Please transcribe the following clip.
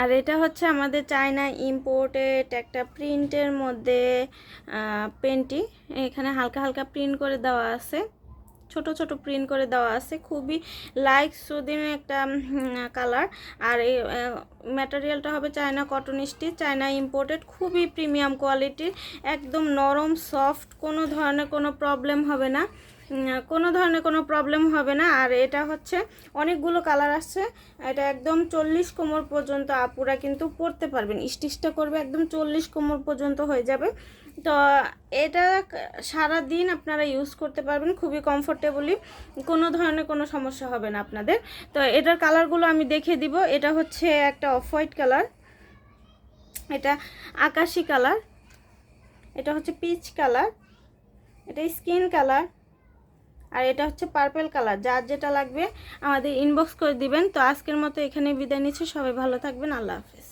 আর এটা হচ্ছে আমাদের চায়না ইম্পোর্টেড একটা প্রিন্টের মধ্যে পেন্টিং। এখানে হালকা হালকা প্রিন্ট করে দেওয়া আছে। ছোট ছোট প্রিন্ট করে দেওয়া আছে। খুবই লাইক সুদিন একটা কালার আর এই ম্যাটেরিয়ালটা হবে China cotton stitch China imported খুবই প্রিমিয়াম কোয়ালিটির একদম নরম সফট কোনো ধরনের কোনো প্রবলেম হবে না। কোনো ধরনের কোনো প্রবলেম হবে না। আর এটা হচ্ছে অনেকগুলো কালার আসছে। এটা একদম চল্লিশ কোমর পর্যন্ত আপুরা কিন্তু পরতে পারবেন। স্টিচটা করবে একদম চল্লিশ কোমর পর্যন্ত হয়ে যাবে। তো এটা সারা দিন আপনারা ইউজ করতে পারবেন খুবই কমফোর্টেবলি কোনো ধরনের কোনো সমস্যা হবে না আপনাদের। তো এটার কালারগুলো আমি দেখিয়ে দিব। এটা হচ্ছে একটা অফ হোয়াইট কালার এটা আকাশি কালার এটা হচ্ছে পিচ কালার এটা স্কিন কালার আর এটা হচ্ছে পার্পেল কালার যার যেটা লাগবে আমাদের ইনবক্স করে দিবেন। তো আজকের মতো এখানে বিদায় নিচ্ছে, সবাই ভালো থাকবেন, আল্লাহ হাফেজ।